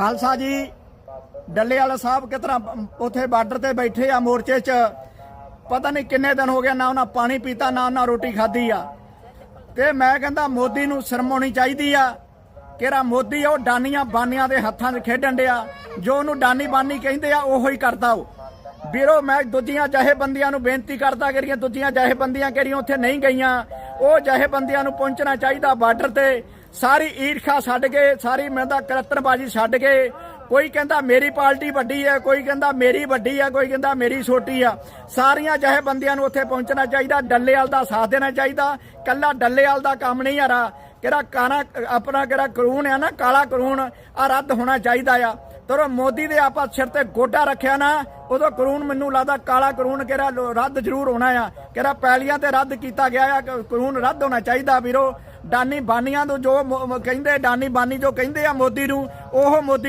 ਖਾਲਸਾ ਜੀ ਡੱਲੇ ਵਾਲਾ ਸਾਹਿਬ ਕਿਤਰਾ ਉਥੇ ਬਾਰਡਰ ਤੇ ਬੈਠੇ ਆ ਮੋਰਚੇ 'ਚ, ਪਤਾ ਨਹੀਂ ਕਿੰਨੇ ਦਿਨ ਹੋ ਗਏ ਨਾ ਉਹਨਾਂ ਪਾਣੀ ਪੀਤਾ, ਨਾ ਉਹਨਾਂ ਰੋਟੀ ਖਾਧੀ ਆ। ਤੇ ਮੈਂ ਕਹਿੰਦਾ ਮੋਦੀ ਨੂੰ ਸ਼ਰਮ ਆਉਣੀ ਚਾਹੀਦੀ ਆ, ਕਿਹੜਾ ਮੋਦੀ ਉਹ ਡਾਨੀਆਂ ਬਾਨੀਆਂ ਦੇ ਹੱਥਾਂ 'ਚ ਖੇਡਣ ਡਿਆ। ਜੋ ਉਹਨੂੰ ਡਾਨੀ ਬਾਨੀ ਕਹਿੰਦੇ ਆ, ਉਹੋ ਹੀ ਕਰਦਾ ਉਹ। ਵੀਰੋ, ਮੈਂ ਦੂਜੀਆਂ ਜਹੇਬੰਦੀਆਂ ਨੂੰ ਬੇਨਤੀ ਕਰਦਾ, ਕਿਹੜੀਆਂ ਦੂਜੀਆਂ ਜਹੇਬੰਦੀਆਂ ਕਿਹੜੀਆਂ ਉੱਥੇ ਨਹੀਂ ਗਈਆਂ, ਉਹ ਜਹੇਬੰਦੀਆਂ ਨੂੰ ਪਹੁੰਚਣਾ ਚਾਹੀਦਾ ਬਾਰਡਰ ਤੇ। ਸਾਰੀ ਈਰਖਾ ਛੱਡ ਕੇ, ਸਾਰੀ ਮੈਂ ਤਾਂ ਕਰਤਰਬਾਜੀ ਛੱਡ ਕੇ, ਕੋਈ ਕਹਿੰਦਾ ਮੇਰੀ ਪਾਰਟੀ ਵੱਡੀ ਹੈ ਕੋਈ ਕਹਿੰਦਾ ਮੇਰੀ ਵੱਡੀ ਹੈ ਕੋਈ ਕਹਿੰਦਾ ਮੇਰੀ ਛੋਟੀ ਆ, ਸਾਰੀਆਂ ਜਹੇਬੰਦੀਆਂ ਨੂੰ ਉੱਥੇ ਪਹੁੰਚਣਾ ਚਾਹੀਦਾ, ਡੱਲੇਵਾਲ ਦਾ ਸਾਥ ਦੇਣਾ ਚਾਹੀਦਾ, ਕੱਲਾ ਡੱਲੇਵਾਲ ਦਾ ਕੰਮ ਨਹੀਂ ਯਾਰਾ, ਕਿਹੜਾ ਕਾਣਾ, ਆਪਣਾ ਕਿਹੜਾ ਕਾਨੂੰਨ ਆ ਨਾ, ਕਾਲਾ ਕਾਨੂੰਨ, ਆ ਰੱਦ ਹੋਣਾ ਚਾਹੀਦਾ ਆ। ਤਰੋ ਮੋਦੀ ਦੇ ਆਪਾਂ ਸਿਰ ਤੇ ਗੋਡਾ ਰੱਖਿਆ ਨਾ, ਉਦੋਂ ਕਾਨੂੰਨ ਮੈਨੂੰ ਲੱਗਦਾ ਕਾਲਾ ਕਾਨੂੰਨ ਕਿਹੜਾ ਰੱਦ ਜ਼ਰੂਰ ਹੋਣਾ ਆ, ਕਿਹੜਾ ਪੈਲੀਆਂ ਤੇ ਰੱਦ ਕੀਤਾ ਗਿਆ ਆ, ਕ- ਕਾਨੂੰਨ ਰੱਦ ਹੋਣਾ ਚਾਹੀਦਾ ਵੀਰੋ। ਡਾਨੀ ਬਾਨੀਆਂ ਨੂੰ ਜੋ ਮੋ- ਮ- ਕਹਿੰਦੇ, ਡਾਨੀ ਬਾਨੀ ਜੋ ਕਹਿੰਦੇ ਆ ਮੋਦੀ ਨੂੰ, ਉਹ ਮੋਦੀ